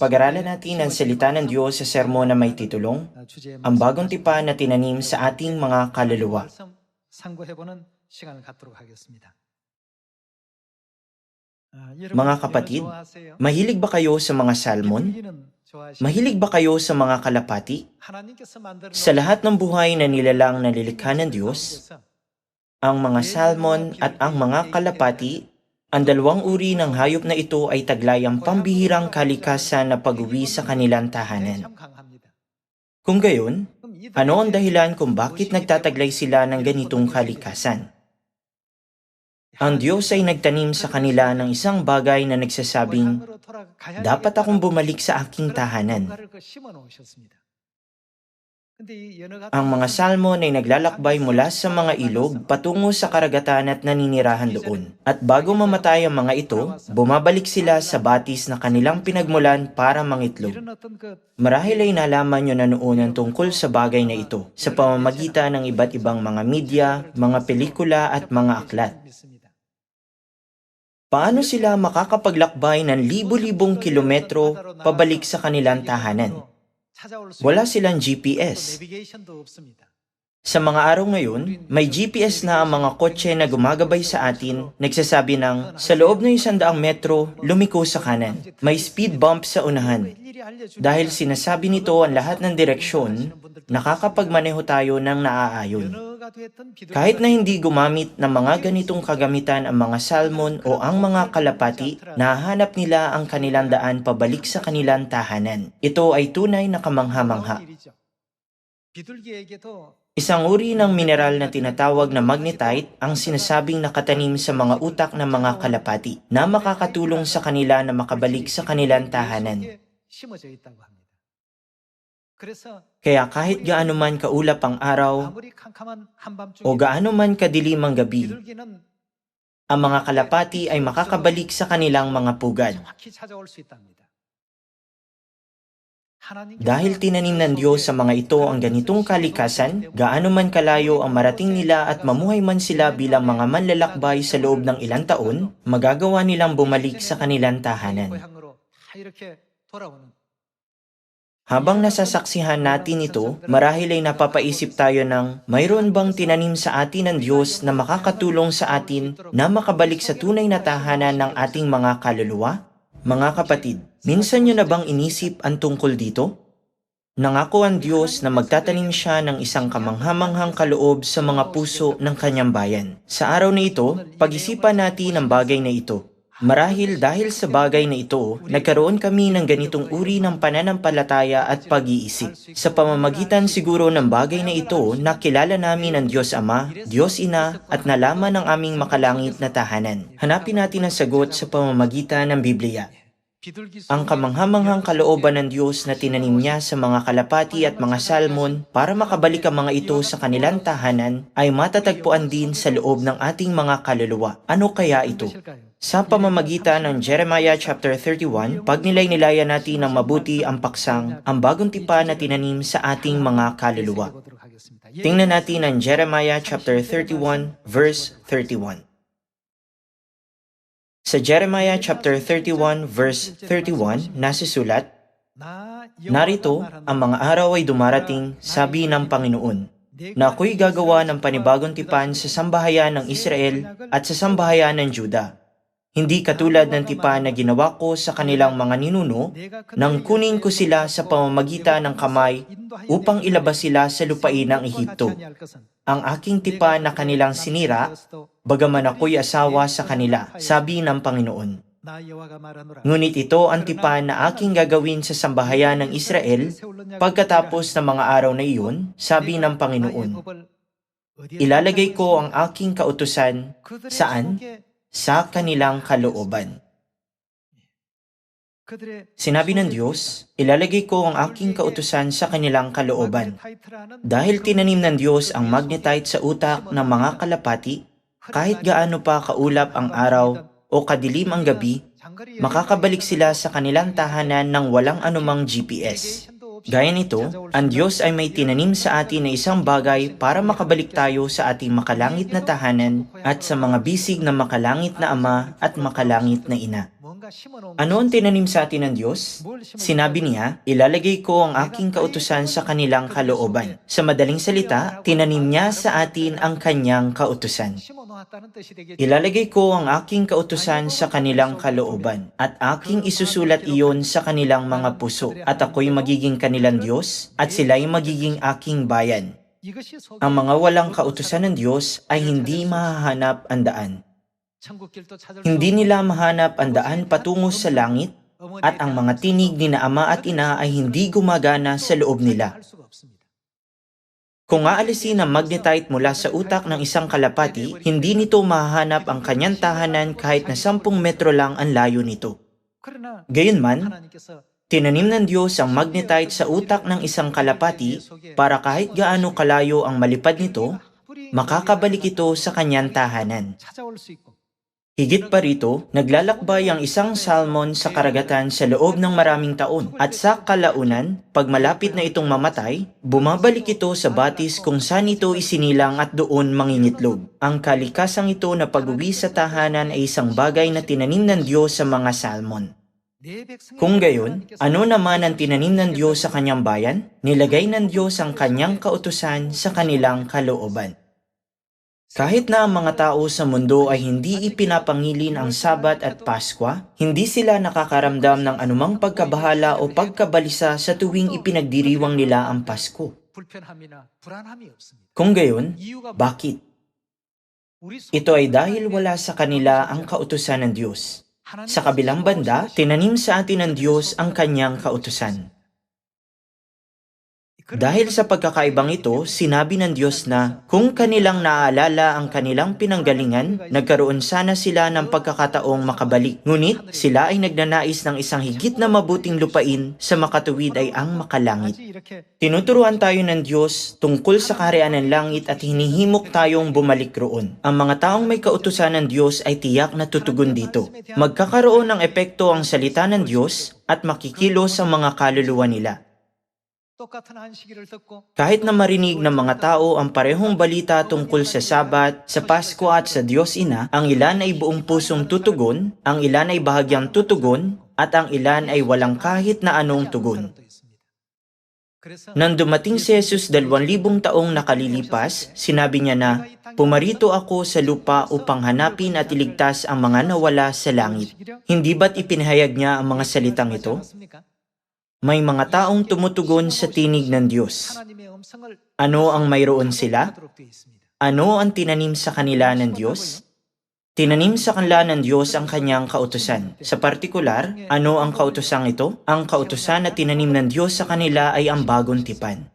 Pag-aralan natin ang salita ng Diyos sa sermon na may titulong, Ang bagong tipa na tinanim sa ating mga kaluluwa. Mga kapatid, Mahilig ba kayo sa mga salmon? Mahilig ba kayo sa mga kalapati? Sa lahat ng buhay na nilalang na lilikha ng Diyos, ang mga salmon at ang mga kalapati, ang dalawang uri ng hayop na ito ay taglayang pambihirang kalikasan na pag-uwi sa kanilang tahanan. Kung gayon, ano ang dahilan kung bakit nagtataglay sila ng ganitong kalikasan? Ang Diyos ay nagtanim sa kanila ng isang bagay na nagsasabing, dapat akong bumalik sa aking tahanan. Ang mga salmon ay naglalakbay mula sa mga ilog patungo sa karagatan at naninirahan doon. At bago mamatay ang mga ito, bumabalik sila sa batis na kanilang pinagmulan para mangitlog. Marahil ay nalaman nyo na noon ang tungkol sa bagay na ito sa pamamagitan ng iba't ibang mga media, mga pelikula at mga aklat. Paano sila makakapaglakbay ng libo-libong kilometro pabalik sa kanilang tahanan? Wala silang GPS. Sa mga araw ngayon, may GPS na ang mga kotse na gumagabay sa atin, nagsasabi ng, sa loob ng isandaang metro, lumiko sa kanan. May speed bump sa unahan. Dahil sinasabi nito ang lahat ng direksyon, nakakapagmaneho tayo ng naaayon. Kahit na hindi gumamit ng mga ganitong kagamitan ang mga salmon o ang mga kalapati, nahanap nila ang kanilang daan pabalik sa kanilang tahanan. Ito ay tunay na kamangha-mangha. Isang uri ng mineral na tinatawag na magnetite ang sinasabing nakatanim sa mga utak ng mga kalapati na makakatulong sa kanila na makabalik sa kanilang tahanan. Kaya kahit gaano man kaulap ang araw o gaano man kadilim ang gabi, ang mga kalapati ay makakabalik sa kanilang mga pugad. Dahil tinanim ng Diyos sa mga ito ang ganitong kalikasan, gaano man kalayo ang marating nila at mamuhay man sila bilang mga manlalakbay sa loob ng ilang taon, magagawa nilang bumalik sa kanilang tahanan. Habang nasasaksihan natin ito, marahil ay napapaisip tayo ng mayroon bang tinanim sa atin ng Diyos na makakatulong sa atin na makabalik sa tunay na tahanan ng ating mga kaluluwa? Mga kapatid, minsan nyo na bang inisip ang tungkol dito? Nangako ang Diyos na magtatanim siya ng isang kamanghamanghang kaloob sa mga puso ng kanyang bayan. Sa araw na ito, pag-isipan natin ang bagay na ito. Marahil dahil sa bagay na ito, nagkaroon kami ng ganitong uri ng pananampalataya at pag-iisip. Sa pamamagitan siguro ng bagay na ito, nakilala namin ang Diyos Ama, Diyos Ina, at nalaman ang aming makalangit na tahanan. Hanapin natin ang sagot sa pamamagitan ng Biblia. Ang kamanghamanghang kalooban ng Diyos na tinanim niya sa mga kalapati at mga salmon para makabalik ang mga ito sa kanilang tahanan ay matatagpuan din sa loob ng ating mga kaluluwa. Ano kaya ito? Sa pamamagitan ng Jeremiah chapter 31, pag nilay-nilayan natin ng mabuti ang paksang, ang bagong tipa na tinanim sa ating mga kaluluwa. Tingnan natin ang Jeremiah chapter 31 verse 31. Sa Jeremiah chapter 31 verse 31, nasisulat, Narito, ang mga araw ay dumarating, sabi ng Panginoon, na ako'y gagawa ng panibagong tipan sa sambahayan ng Israel at sa sambahayan ng Juda. Hindi katulad ng tipan na ginawa ko sa kanilang mga ninuno, nang kunin ko sila sa pamamagitan ng kamay upang ilabas sila sa lupain ng Ehipto. Ang aking tipan na kanilang sinira, bagaman ako'y asawa sa kanila, sabi ng Panginoon. Ngunit ito ang tipan na aking gagawin sa sambahayan ng Israel pagkatapos ng mga araw na iyon, sabi ng Panginoon. Ilalagay ko ang aking kautusan saan? Sa kanilang kalooban. Sinabi ng Diyos, ilalagay ko ang aking kautusan sa kanilang kalooban. Dahil tinanim ng Diyos ang magnetite sa utak ng mga kalapati, kahit gaano pa kaulap ang araw o kadilim ang gabi, makakabalik sila sa kanilang tahanan ng walang anumang GPS. Gaya nito, ang Diyos ay may tinanim sa atin na isang bagay para makabalik tayo sa ating makalangit na tahanan at sa mga bisig na makalangit na Ama at makalangit na Ina. Ano ang tinanim sa atin ng Diyos? Sinabi niya, ilalagay ko ang aking kautusan sa kanilang kalooban. Sa madaling salita, tinanim niya sa atin ang kanyang kautusan. Ilalagay ko ang aking kautusan sa kanilang kalooban, at aking isusulat iyon sa kanilang mga puso, at ako'y magiging kanilang Diyos, at sila'y magiging aking bayan. Ang mga walang kautusan ng Diyos ay hindi mahahanap ang daan. Hindi nila mahanap ang daan patungo sa langit, at ang mga tinig ni na ama at ina ay hindi gumagana sa loob nila. Kung aalisin ang magnetite mula sa utak ng isang kalapati, hindi nito mahahanap ang kanyang tahanan kahit na 10 metro lang ang layo nito. Gayunman, tinanim ng Diyos ang magnetite sa utak ng isang kalapati para kahit gaano kalayo ang malipad nito, makakabalik ito sa kanyang tahanan. Higit pa rito, naglalakbay ang isang salmon sa karagatan sa loob ng maraming taon at sa kalaunan, pag malapit na itong mamatay, bumabalik ito sa batis kung saan ito isinilang at doon mangingitlog. Ang kalikasang ito na pag-uwi sa tahanan ay isang bagay na tinanim ng Diyos sa mga salmon. Kung gayon, ano naman ang tinanim ng Diyos sa kanyang bayan? Nilagay ng Diyos ang kanyang kautusan sa kanilang kalooban. Kahit na ang mga tao sa mundo ay hindi ipinapangilin ang Sabat at Paskwa, hindi sila nakakaramdam ng anumang pagkabahala o pagkabalisa sa tuwing ipinagdiriwang nila ang Pasko. Kung gayon, bakit? Ito ay dahil wala sa kanila ang kautusan ng Diyos. Sa kabilang banda, tinanim sa atin ng Diyos ang kanyang kautusan. Dahil sa pagkakaibang ito, sinabi ng Diyos na kung kanilang naaalala ang kanilang pinanggalingan, nagkaroon sana sila ng pagkakataong makabalik. Ngunit sila ay nagnanais ng isang higit na mabuting lupain sa makatuwid ay ang makalangit. Tinuturuan tayo ng Diyos tungkol sa kaharian ng langit at hinihimok tayong bumalik roon. Ang mga taong may kautusan ng Diyos ay tiyak na tutugon dito. Magkakaroon ng epekto ang salita ng Diyos at makikilos ang mga kaluluwa nila. Kahit na marinig ng mga tao ang parehong balita tungkol sa Sabat, sa Pasko at sa Diyos Ina, ang ilan ay buong pusong tutugon, ang ilan ay bahagyang tutugon, at ang ilan ay walang kahit na anong tugon. Nang dumating si Jesus dalawang libong taong nakalilipas, sinabi niya na, Pumarito ako sa lupa upang hanapin at iligtas ang mga nawala sa langit. Hindi ba't ipinahayag niya ang mga salitang ito? May mga taong tumutugon sa tinig ng Diyos. Ano ang mayroon sila? Ano ang tinanim sa kanila ng Diyos? Tinanim sa kanila ng Diyos ang kanyang kautusan. Sa partikular, ano ang kautusang ito? Ang kautusan na tinanim ng Diyos sa kanila ay ang bagong tipan.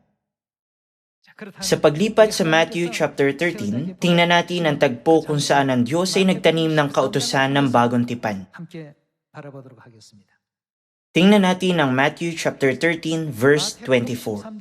Sa paglipat sa Matthew chapter 13, tingnan natin ang tagpo kung saan ang Diyos ay nagtanim ng kautusan ng bagong tipan. 함께 바라보도록 하겠습니다. Tingnan natin ang Matthew chapter 13 verse 24.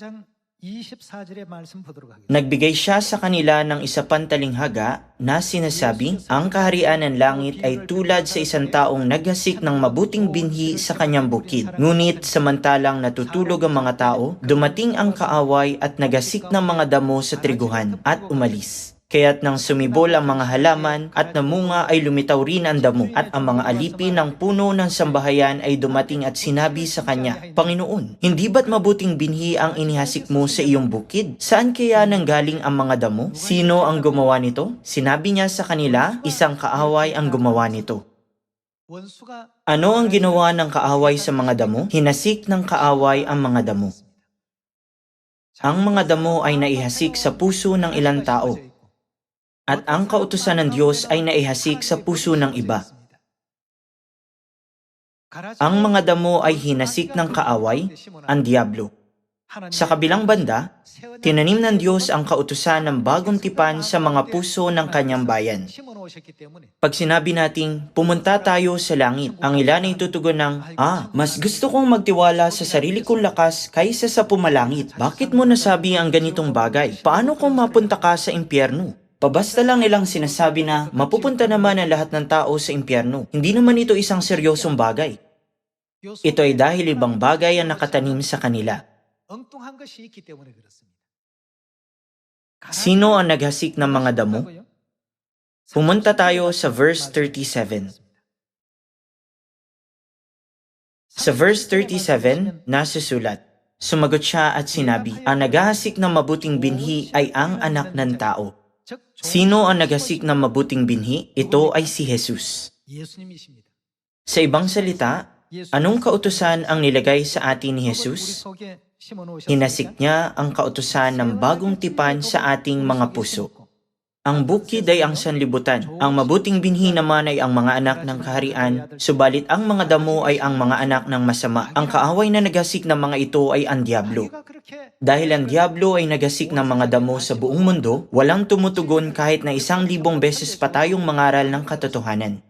Nagbigay siya sa kanila ng isa pang talinghaga na sinasabi, Ang kaharian ng langit ay tulad sa isang taong naghasik ng mabuting binhi sa kanyang bukid. Ngunit samantalang natutulog ang mga tao, dumating ang kaaway at nagasik ng mga damo sa triguhan at umalis. Kaya't nang sumibol ang mga halaman at namunga ay lumitaw rin ang damo at ang mga alipi ng puno ng sambahayan ay dumating at sinabi sa kanya, Panginoon, hindi ba't mabuting binhi ang inihasik mo sa iyong bukid? Saan kaya nanggaling ang mga damo? Sino ang gumawa nito? Sinabi niya sa kanila, isang kaaway ang gumawa nito. Ano ang ginawa ng kaaway sa mga damo? Hinasik ng kaaway ang mga damo. Ang mga damo ay naihasik sa puso ng ilang tao at ang kautusan ng Diyos ay naihasik sa puso ng iba. Ang mga damo ay hinasik ng kaaway, ang diablo. Sa kabilang banda, tinanim ng Diyos ang kautusan ng bagong tipan sa mga puso ng kanyang bayan. Pag sinabi nating pumunta tayo sa langit, ang ilan ay tutugon ng, Ah, mas gusto kong magtiwala sa sarili kong lakas kaysa sa pumalangit. Bakit mo nasabi ang ganitong bagay? Paano kung mapunta ka sa impyerno? Pabasta lang nilang sinasabi na mapupunta naman ang lahat ng tao sa impyerno. Hindi naman ito isang seryosong bagay. Ito ay dahil ibang bagay ang nakatanim sa kanila. Sino ang naghasik ng mga damo? Pumunta tayo sa verse 37. Sa verse 37, nasusulat, Sumagot siya at sinabi, Ang naghahasik ng mabuting binhi ay ang anak ng tao. Sino ang naghasik ng mabuting binhi? Ito ay si Jesus. Sa ibang salita, anong kautusan ang nilagay sa atin ni Jesus? Inasik niya ang kautusan ng bagong tipan sa ating mga puso. Ang bukid ay ang sanlibutan. Ang mabuting binhi naman ay ang mga anak ng kaharian, subalit ang mga damo ay ang mga anak ng masama. Ang kaaway na naghasik ng mga ito ay ang Diablo. Dahil ang Diablo ay nagasik ng mga damo sa buong mundo, walang tumutugon kahit na isang libong beses pa tayong mangaral ng katotohanan.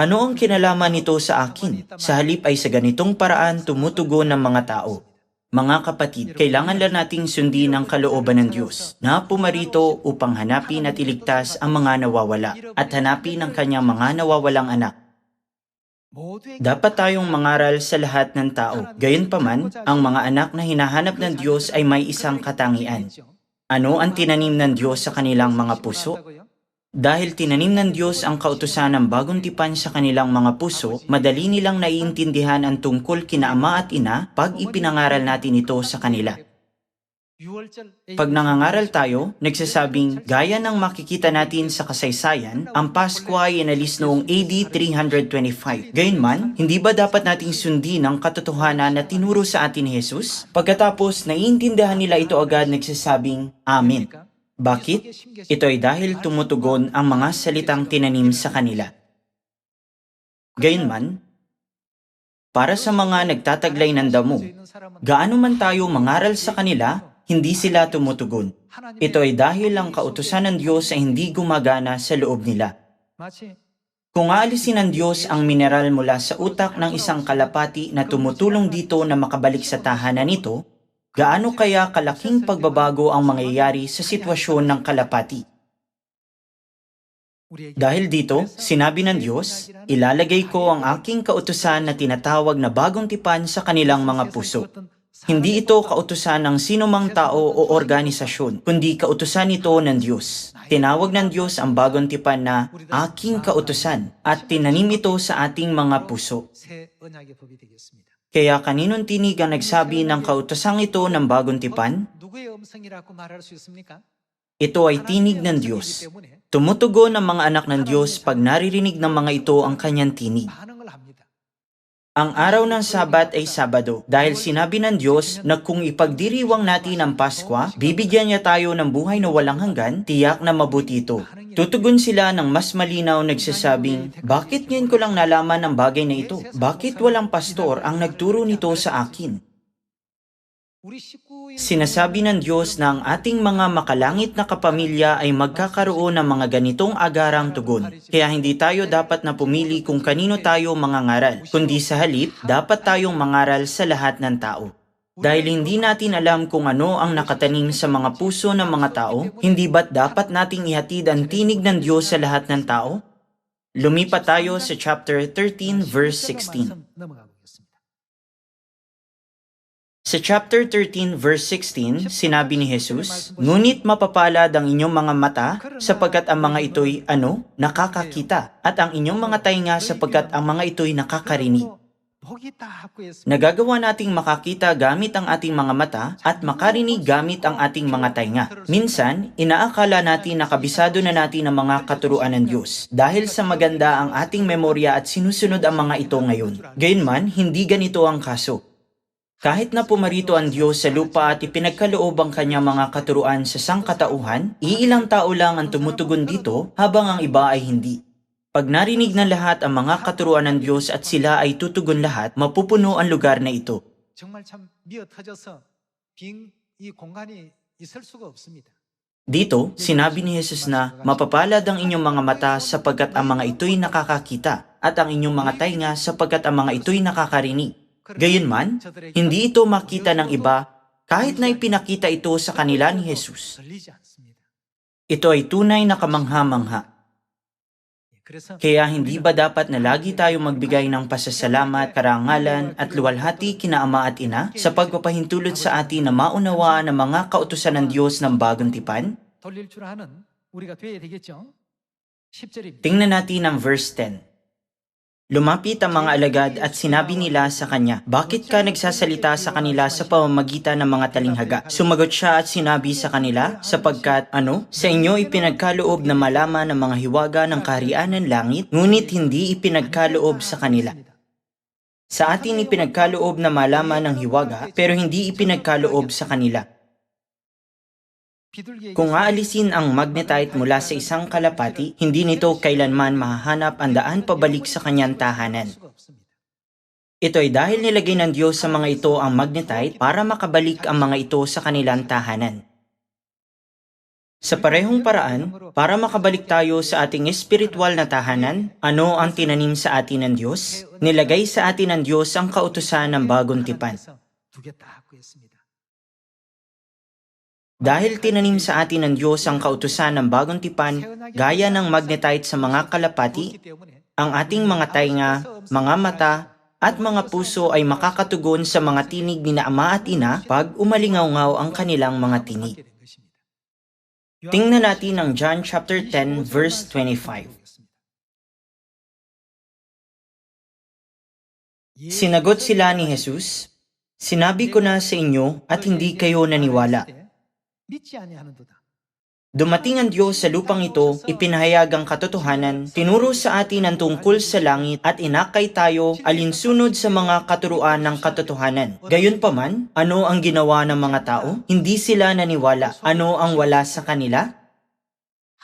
Ano ang kinalaman nito sa akin? Sa halip ay sa ganitong paraan tumutugon ng mga tao. Mga kapatid, kailangan lang nating sundin ang kalooban ng Diyos na pumarito upang hanapin at iligtas ang mga nawawala at hanapin ang kanyang mga nawawalang anak. Dapat tayong mangaral sa lahat ng tao. Gayunpaman, ang mga anak na hinahanap ng Diyos ay may isang katangian. Ano ang tinanim ng Diyos sa kanilang mga puso? Dahil tinanim ng Diyos ang kautusan ng bagong tipan sa kanilang mga puso, madali nilang naiintindihan ang tungkol kina ama at ina pag ipinangaral natin ito sa kanila. Pag nangangaral tayo, nagsasabing gaya ng makikita natin sa kasaysayan, ang Pasko ay inalis noong AD 325. Gayunman, hindi ba dapat nating sundin ang katotohanan na tinuro sa atin ni Jesus? Pagkatapos, naiintindihan nila ito agad nagsasabing, Amen. Bakit? Ito ay dahil tumutugon ang mga salitang tinanim sa kanila. Gayunman, para sa mga nagtataglay ng damo, gaano man tayo mangaral sa kanila, hindi sila tumutugon. Ito ay dahil ang kautusan ng Diyos ay hindi gumagana sa loob nila. Kung aalisin ng Diyos ang mineral mula sa utak ng isang kalapati na tumutulong dito na makabalik sa tahanan nito, gaano kaya kalaking pagbabago ang mangyayari sa sitwasyon ng kalapati? Dahil dito, sinabi ng Diyos, ilalagay ko ang aking kautusan na tinatawag na bagong tipan sa kanilang mga puso. Hindi ito kautusan ng sinumang tao o organisasyon, kundi kautusan ito ng Diyos. Tinawag ng Diyos ang bagong tipan na aking kautusan at tinanim ito sa ating mga puso. Kaya kaninong tinig ang nagsabi ng kautusang ito ng bagong tipan? Ito ay tinig ng Diyos. Tumutugon ang mga anak ng Diyos pag naririnig ng mga ito ang kanyang tinig. Ang araw ng Sabat ay Sabado dahil sinabi ng Diyos na kung ipagdiriwang natin ang Paskwa, bibigyan niya tayo ng buhay na walang hanggan, tiyak na mabuti ito. Tutugon sila ng mas malinaw nagsasabing, Bakit ngayon ko lang nalaman ang bagay na ito? Bakit walang pastor ang nagturo nito sa akin? Sinasabi ng Diyos na ang ating mga makalangit na kapamilya ay magkakaroon ng mga ganitong agarang tugon. Kaya hindi tayo dapat na pumili kung kanino tayo mangangaral, kundi sa halip, dapat tayong mangaral sa lahat ng tao. Dahil hindi natin alam kung ano ang nakatanim sa mga puso ng mga tao, hindi ba't dapat nating ihatid ang tinig ng Diyos sa lahat ng tao? Lumipat tayo sa chapter 13 verse 16. Sa chapter 13 verse 16, sinabi ni Jesus, Ngunit mapapalad ang inyong mga mata sapagkat ang mga ito'y ano? Nakakakita. At ang inyong mga tainga sapagkat ang mga ito'y nakakarinig. Nagagawa nating makakita gamit ang ating mga mata at makarinig gamit ang ating mga tainga. Minsan, inaakala natin na kabisado na natin ang mga katuruan ng Diyos dahil sa maganda ang ating memorya at sinusunod ang mga ito ngayon. Gayunman, hindi ganito ang kaso. Kahit na pumarito ang Diyos sa lupa at ipinagkaloob ang kanyang mga katuruan sa sangkatauhan, iilang tao lang ang tumutugon dito habang ang iba ay hindi. Pag narinig ng lahat ang mga katuruan ng Diyos at sila ay tutugon lahat, mapupuno ang lugar na ito. Dito, sinabi ni Jesus na mapapalad ang inyong mga mata sapagkat ang mga ito'y nakakakita at ang inyong mga tainga sapagkat ang mga ito'y nakakarinig Gayunman, hindi ito makita ng iba kahit na ipinakita ito sa kanila ni Jesus. Ito ay tunay na kamangha-mangha. Kaya hindi ba dapat na lagi tayo magbigay ng pasasalamat, karangalan at luwalhati kina ama at ina sa pagpapahintulot sa atin na maunawa ng mga kautusan ng Diyos ng bagong tipan? Tingnan natin ang verse 10. Lumapit ang mga alagad at sinabi nila sa kanya, Bakit ka nagsasalita sa kanila sa pamamagitan ng mga talinghaga? Sumagot siya at sinabi sa kanila, Sapagkat, ano? Sa inyo ipinagkaloob na malaman ng mga hiwaga ng kaharian ng langit, ngunit hindi ipinagkaloob sa kanila. Sa atin ipinagkaloob na malaman ng hiwaga, pero hindi ipinagkaloob sa kanila. Kung aalisin ang magnetite mula sa isang kalapati, hindi nito kailanman mahahanap ang daan pabalik sa kanyang tahanan. Ito ay dahil nilagay ng Diyos sa mga ito ang magnetite para makabalik ang mga ito sa kanilang tahanan. Sa parehong paraan, para makabalik tayo sa ating espiritual na tahanan, ano ang tinanim sa atin ng Diyos? Nilagay sa atin ng Diyos ang kautusan ng bagong tipan. Dahil tinanim sa atin ng Diyos ang kautusan ng bagong tipan, gaya ng magnetite sa mga kalapati, ang ating mga tainga, mga mata, at mga puso ay makakatugon sa mga tinig ni na ama at ina pag umalingaw ang kanilang mga tinig. Tingnan natin ang John chapter 10 verse 25. Sinagot sila ni Jesus, Sinabi ko na sa inyo at hindi kayo naniwala. Dumating ang Diyos sa lupang ito, ipinahayag ang katotohanan, tinuro sa atin ang tungkol sa langit at inakay tayo alinsunod sa mga katuruan ng katotohanan. Gayunpaman, ano ang ginawa ng mga tao? Hindi sila naniwala. Ano ang wala sa kanila?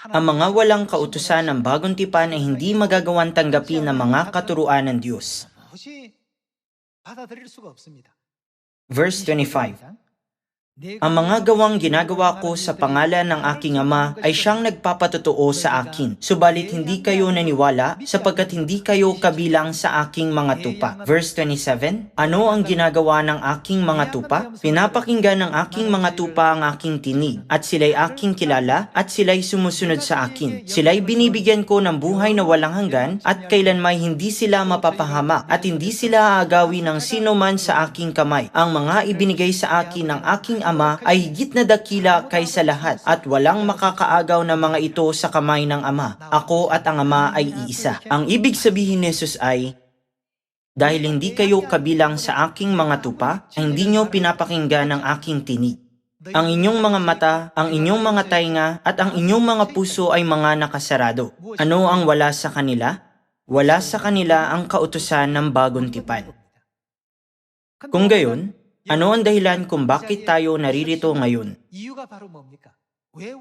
Ang mga walang kautusan ng bagong tipan ay hindi magagawang tanggapin ng mga katuruan ng Diyos. Verse 25. Ang mga gawang ginagawa ko sa pangalan ng aking ama ay siyang nagpapatotoo sa akin. Subalit hindi kayo naniwala sapagkat hindi kayo kabilang sa aking mga tupa. Verse 27, Ano ang ginagawa ng aking mga tupa? Pinapakinggan ng aking mga tupa ang aking tinig at sila'y aking kilala at sila'y sumusunod sa akin. Sila'y binibigyan ko ng buhay na walang hanggan at kailanmay hindi sila mapapahama at hindi sila aagawin ng sino man sa aking kamay. Ang mga ibinigay sa akin ng aking ama ay higit na dakila kaysa lahat at walang makakaagaw na mga ito sa kamay ng ama. Ako at ang ama ay iisa. Ang ibig sabihin ni Jesus ay, dahil hindi kayo kabilang sa aking mga tupa, hindi nyo pinapakinggan ang aking tinig. Ang inyong mga mata, ang inyong mga tainga, at ang inyong mga puso ay mga nakasarado. Ano ang wala sa kanila? Wala sa kanila ang kautusan ng bagong tipan. Kung gayon, ano ang dahilan kung bakit tayo naririto ngayon?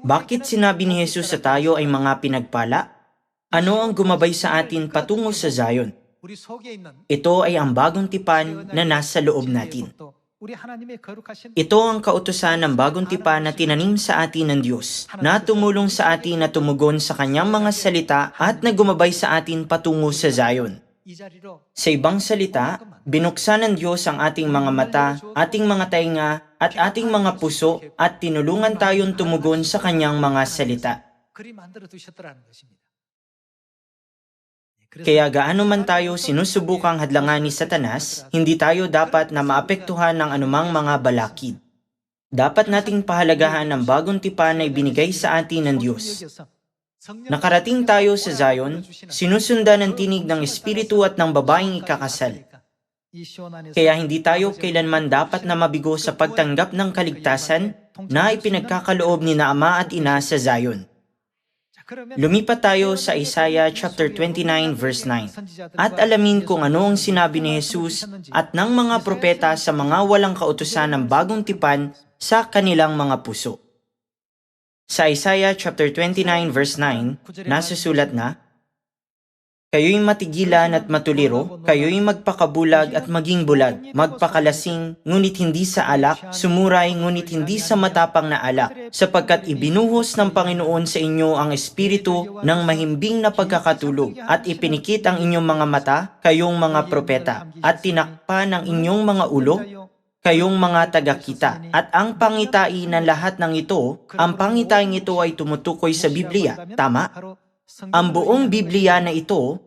Bakit sinabi ni Jesus sa tayo ay mga pinagpala? Ano ang gumabay sa atin patungo sa Zion? Ito ay ang bagong tipan na nasa loob natin. Ito ang kautusan ng bagong tipan na tinanim sa atin ng Diyos, na tumulong sa atin na tumugon sa kanyang mga salita at na gumabay sa atin patungo sa Zion. Sa ibang salita, binuksan ng Diyos ang ating mga mata, ating mga tainga, at ating mga puso at tinulungan tayong tumugon sa kanyang mga salita. Kaya gaano man tayo sinusubukang hadlangan ni Satanas, hindi tayo dapat na maapektuhan ng anumang mga balakid. Dapat nating pahalagahan ang bagong tipan na ibinigay sa atin ng Diyos. Nakarating tayo sa Zion, sinusundan ng tinig ng Espiritu at ng babaeng ikakasal. Kaya hindi tayo kailanman dapat na mabigo sa pagtanggap ng kaligtasan na ipinagkakaloob ni na Ama at Ina sa Zion. Lumipat tayo sa Isaiah chapter 29 verse 9 at alamin kung ano ang sinabi ni Jesus at ng mga propeta sa mga walang kautusan ng bagong tipan sa kanilang mga puso. Sa Isaiah chapter 29 verse 9, nasusulat na, Kayo'y matigilan at matuliro, kayo'y magpakabulag at maging bulag, magpakalasing, ngunit hindi sa alak, sumuray, ngunit hindi sa matapang na alak, sapagkat ibinuhos ng Panginoon sa inyo ang espiritu ng mahimbing na pagkakatulog, at ipinikit ang inyong mga mata, kayong mga propeta, at tinakpan ang inyong mga ulo, kayong mga tagakita. At ang pangitain ng lahat ng ito, ang pangitain ito ay tumutukoy sa Biblia, tama? Ang buong Biblia na ito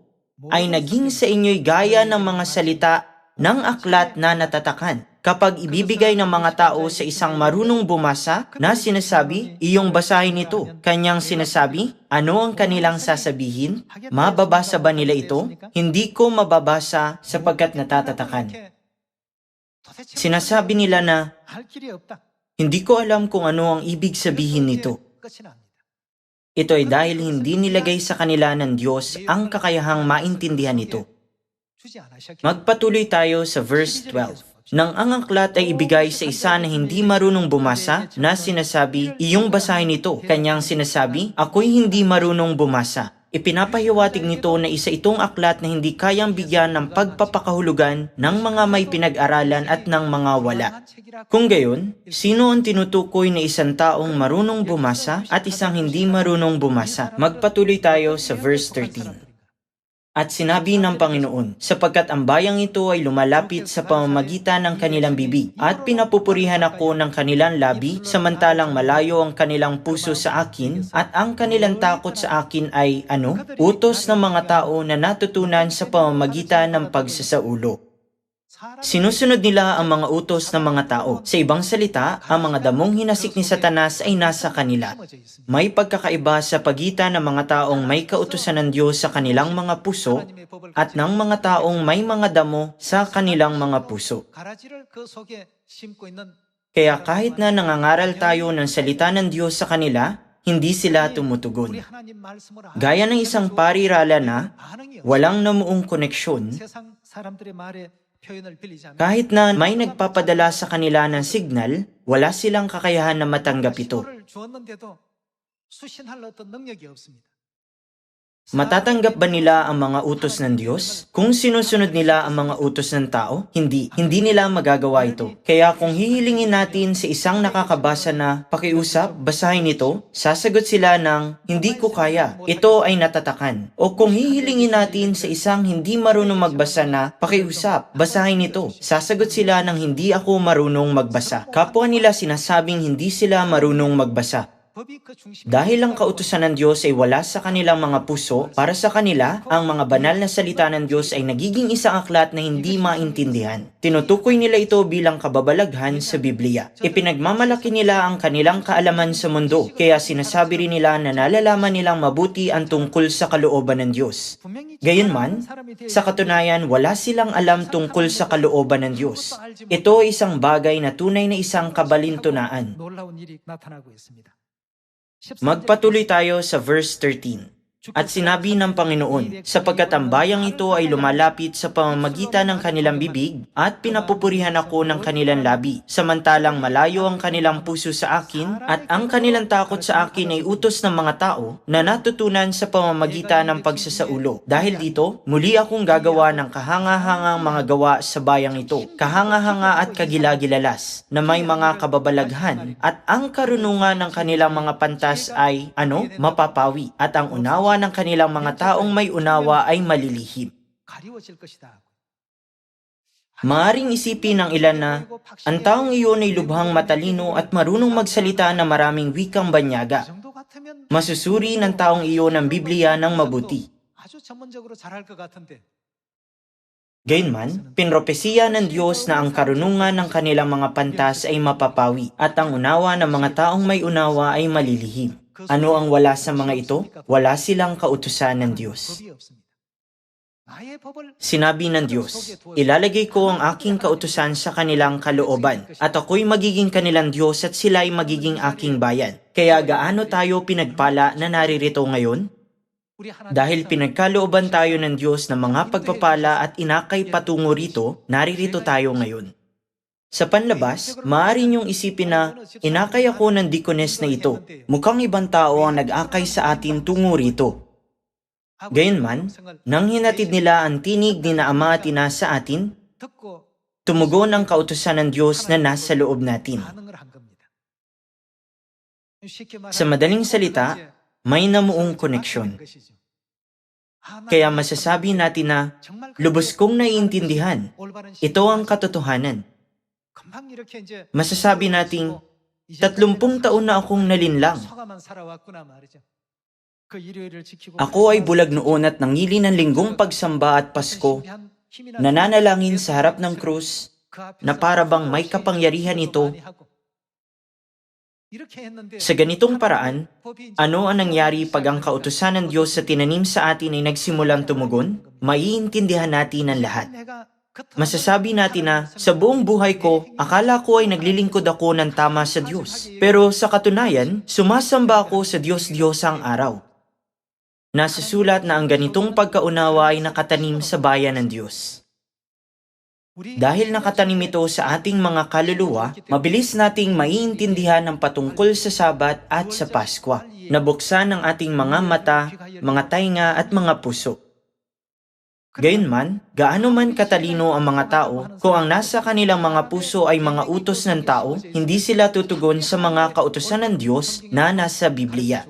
ay naging sa inyo'y gaya ng mga salita ng aklat na natatakan. kapag ibibigay ng mga tao sa isang marunong bumasa na sinasabi, iyong basahin ito. Kanyang sinasabi, ano ang kanilang sasabihin? Mababasa ba nila ito? Hindi ko mababasa sapagkat natatatakan. Sinasabi nila na, hindi ko alam kung ano ang ibig sabihin nito. Ito ay dahil hindi nilagay sa kanila ng Diyos ang kakayahang maintindihan ito. Magpatuloy tayo sa verse 12. Nang ang angklat ay ibigay sa isa na hindi marunong bumasa, na sinasabi, iyong basahin ito. Kanyang sinasabi, ako'y hindi marunong bumasa. Ipinapahiwatig nito na isa itong aklat na hindi kayang bigyan ng pagpapakahulugan ng mga may pinag-aralan at ng mga wala. Kung gayon, sino ang tinutukoy na isang taong marunong bumasa at isang hindi marunong bumasa? Magpatuloy tayo sa verse 13. At sinabi ng Panginoon, sapagkat ang bayang ito ay lumalapit sa pamamagitan ng kanilang bibig, at pinapupurihan ako ng kanilang labi, samantalang malayo ang kanilang puso sa akin, at ang kanilang takot sa akin ay, ano? Utos ng mga tao na natutunan sa pamamagitan ng pagsasaulo. Sinusunod nila ang mga utos ng mga tao. Sa ibang salita, ang mga damong hinasik ni Satanas ay nasa kanila. May pagkakaiba sa pagitan ng mga taong may kautusan ng Diyos sa kanilang mga puso at ng mga taong may mga damo sa kanilang mga puso. Kaya kahit na nangangaral tayo ng salita ng Diyos sa kanila, hindi sila tumutugon. Gaya ng isang parirala na walang namuong koneksyon, kahit na may nagpapadala sa kanila ng signal, wala silang kakayahan na matanggap ito. Matatanggap ba nila ang mga utos ng Diyos? Kung sinusunod nila ang mga utos ng tao, hindi. Hindi nila magagawa ito. Kaya kung hihilingin natin sa isang nakakabasa na pakiusap, basahin ito, sasagot sila ng, hindi ko kaya, ito ay natatakan. O kung hihilingin natin sa isang hindi marunong magbasa na, pakiusap, basahin ito, sasagot sila ng hindi ako marunong magbasa. Kapwa nila sinasabing hindi sila marunong magbasa. Dahil ang kautusan ng Diyos ay wala sa kanilang mga puso, para sa kanila, ang mga banal na salita ng Diyos ay nagiging isang aklat na hindi maintindihan. Tinutukoy nila ito bilang kababalaghan sa Biblia. Ipinagmamalaki nila ang kanilang kaalaman sa mundo, kaya sinasabi rin nila na nalalaman nilang mabuti ang tungkol sa kalooban ng Diyos. Gayunman, sa katunayan, wala silang alam tungkol sa kalooban ng Diyos. Ito ay isang bagay na tunay na isang kabalintunaan. Magpatuloy tayo sa verse 13. At sinabi ng Panginoon, sapagkat ang bayang ito ay lumalapit sa pamamagitan ng kanilang bibig at pinapupurihan ako ng kanilang labi, samantalang malayo ang kanilang puso sa akin at ang kanilang takot sa akin ay utos ng mga tao na natutunan sa pamamagitan ng pagsasaulo. Dahil dito, muli akong gagawa ng kahanga-hangang mga gawa sa bayang ito, kahanga-hanga at kagilagilalas, na may mga kababalaghan at ang karunungan ng kanilang mga pantas ay, ano, mapapawi at ang unawa ginawa ng kanilang mga taong may unawa ay malilihim. Maaring isipin ng ilan na ang taong iyon ay lubhang matalino at marunong magsalita na maraming wikang banyaga. Masusuri ng taong iyon ang Biblia ng mabuti. Gayunman, pinropesiya ng Diyos na ang karunungan ng kanilang mga pantas ay mapapawi at ang unawa ng mga taong may unawa ay malilihim. Ano ang wala sa mga ito? Wala silang kautusan ng Diyos. Sinabi ng Diyos, ilalagay ko ang aking kautusan sa kanilang kalooban at ako'y magiging kanilang Diyos at sila'y magiging aking bayan. Kaya gaano tayo pinagpala na naririto ngayon? Dahil pinagkalooban tayo ng Diyos ng mga pagpapala at inakay patungo rito, naririto tayo ngayon. Sa panlabas, maaari niyong isipin na inakay ako ng dikones na ito. Mukhang ibang tao ang nag-akay sa atin tungo rito. Gayunman, nang hinatid nila ang tinig ni na Ama at Ina sa atin, tumugon ang kautosan ng Diyos na nasa loob natin. Sa madaling salita, may namuong koneksyon. Kaya masasabi natin na lubos kong naiintindihan, ito ang katotohanan. Masasabi nating tatlumpung taon na akong nalinlang. Ako ay bulag noon at nangili ng linggong pagsamba at Pasko, nananalangin sa harap ng krus, na para bang may kapangyarihan ito. Sa ganitong paraan, ano ang nangyari pag ang kautusan ng Diyos sa tinanim sa atin ay nagsimulang tumugon? Maiintindihan natin ang lahat. Masasabi natin na sa buong buhay ko, akala ko ay naglilingkod ako ng tama sa Diyos. Pero sa katunayan, sumasamba ako sa Diyos-Diyos ang araw. Nasa sulat na ang ganitong pagkaunawa ay nakatanim sa bayan ng Diyos. Dahil nakatanim ito sa ating mga kaluluwa, mabilis nating maiintindihan ang patungkol sa Sabat at sa Paskwa. Nabuksan ang ating mga mata, mga tainga at mga puso. Gayunman, gaano man katalino ang mga tao, kung ang nasa kanilang mga puso ay mga utos ng tao, hindi sila tutugon sa mga kautosan ng Diyos na nasa Biblia.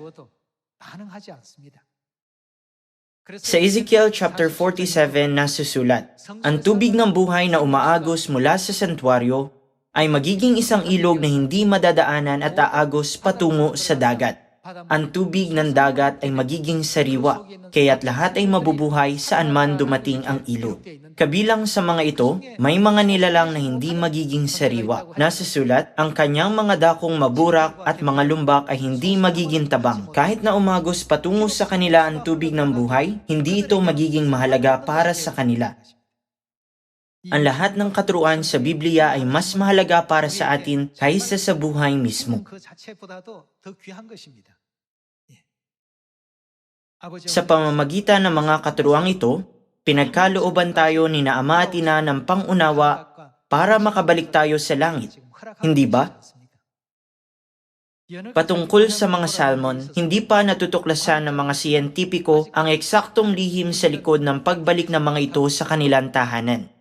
Sa Ezekiel chapter 47 nasusulat, ang tubig ng buhay na umaagos mula sa santuario ay magiging isang ilog na hindi madadaanan at aagos patungo sa dagat. Ang tubig ng dagat ay magiging sariwa, kaya't lahat ay mabubuhay saan man dumating ang ilog. Kabilang sa mga ito, may mga nilalang na hindi magiging sariwa. Nasa sulat, ang kanyang mga dakong maburak at mga lumbak ay hindi magiging tabang. Kahit na umagos patungo sa kanila ang tubig ng buhay, hindi ito magiging mahalaga para sa kanila. Ang lahat ng katuruan sa Biblia ay mas mahalaga para sa atin kaysa sa buhay mismo. Sa pamamagitan ng mga katuruang ito, pinagkalooban tayo ni na Ama at Ina ng pangunawa para makabalik tayo sa langit. Hindi ba? Patungkol sa mga salmon, hindi pa natutuklasan ng mga siyentipiko ang eksaktong lihim sa likod ng pagbalik ng mga ito sa kanilang tahanan.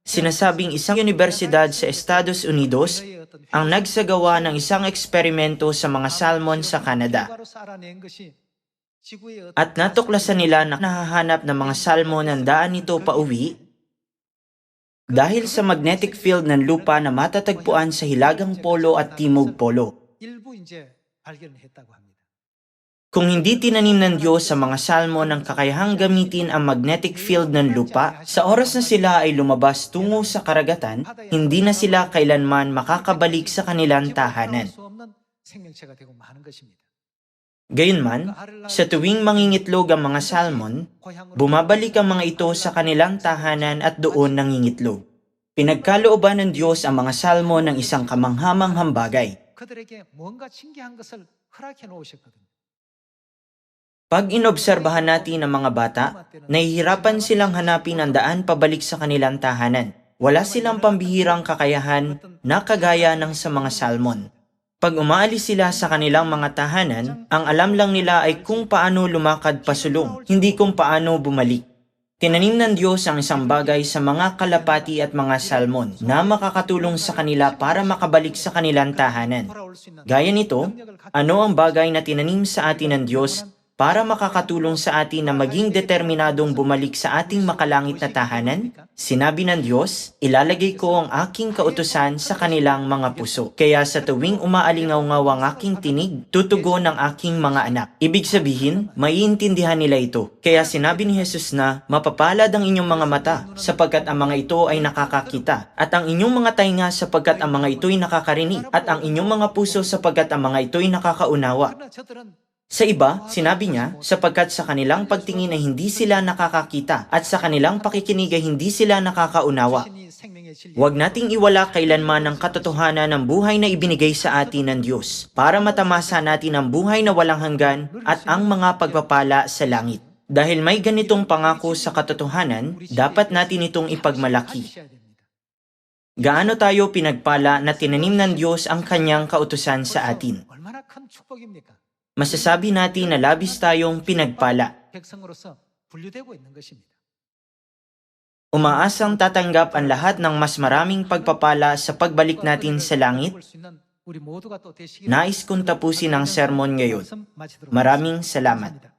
Sinasabing isang universidad sa Estados Unidos ang nagsagawa ng isang eksperimento sa mga salmon sa Canada. At natuklasan nila na nahahanap ng mga salmon ang daan nito pauwi dahil sa magnetic field ng lupa na matatagpuan sa Hilagang Polo at Timog Polo. Kung hindi tinanim ng Diyos sa mga salmon ang kakayahang gamitin ang magnetic field ng lupa, sa oras na sila ay lumabas tungo sa karagatan, hindi na sila kailanman makakabalik sa kanilang tahanan. Gayunman, sa tuwing mangingitlog ang mga salmon, bumabalik ang mga ito sa kanilang tahanan at doon nangingitlog. Pinagkalooban ng Diyos ang mga salmon ng isang kamanghamanghang bagay. Pag inobserbahan natin ang mga bata, nahihirapan silang hanapin ang daan pabalik sa kanilang tahanan. Wala silang pambihirang kakayahan na kagaya ng sa mga salmon. Pag umaalis sila sa kanilang mga tahanan, ang alam lang nila ay kung paano lumakad pasulong, hindi kung paano bumalik. Tinanim ng Diyos ang isang bagay sa mga kalapati at mga salmon na makakatulong sa kanila para makabalik sa kanilang tahanan. Gaya nito, ano ang bagay na tinanim sa atin ng Diyos para makakatulong sa atin na maging determinadong bumalik sa ating makalangit na tahanan? Sinabi ng Diyos, ilalagay ko ang aking kautusan sa kanilang mga puso. Kaya sa tuwing umaalingaw-ngaw ang aking tinig, tutugon ang aking mga anak. Ibig sabihin, maiintindihan nila ito. Kaya sinabi ni Jesus na, mapapalad ang inyong mga mata sapagkat ang mga ito ay nakakakita, at ang inyong mga tainga sapagkat ang mga ito'y nakakarinig, at ang inyong mga puso sapagkat ang mga ito'y nakakaunawa. Sa iba, sinabi niya, sapagkat sa kanilang pagtingin ay hindi sila nakakakita at sa kanilang pakikinig ay hindi sila nakakaunawa. Huwag nating iwala kailanman ang katotohanan ng buhay na ibinigay sa atin ng Diyos para matamasa natin ang buhay na walang hanggan at ang mga pagpapala sa langit. Dahil may ganitong pangako sa katotohanan, dapat natin itong ipagmalaki. Gaano tayo pinagpala na tinanim ng Diyos ang kanyang kautusan sa atin? Masasabi natin na labis tayong pinagpala. Umaasang tatanggap ang lahat ng mas maraming pagpapala sa pagbalik natin sa langit. Nais kong tapusin ang sermon ngayon. Maraming salamat.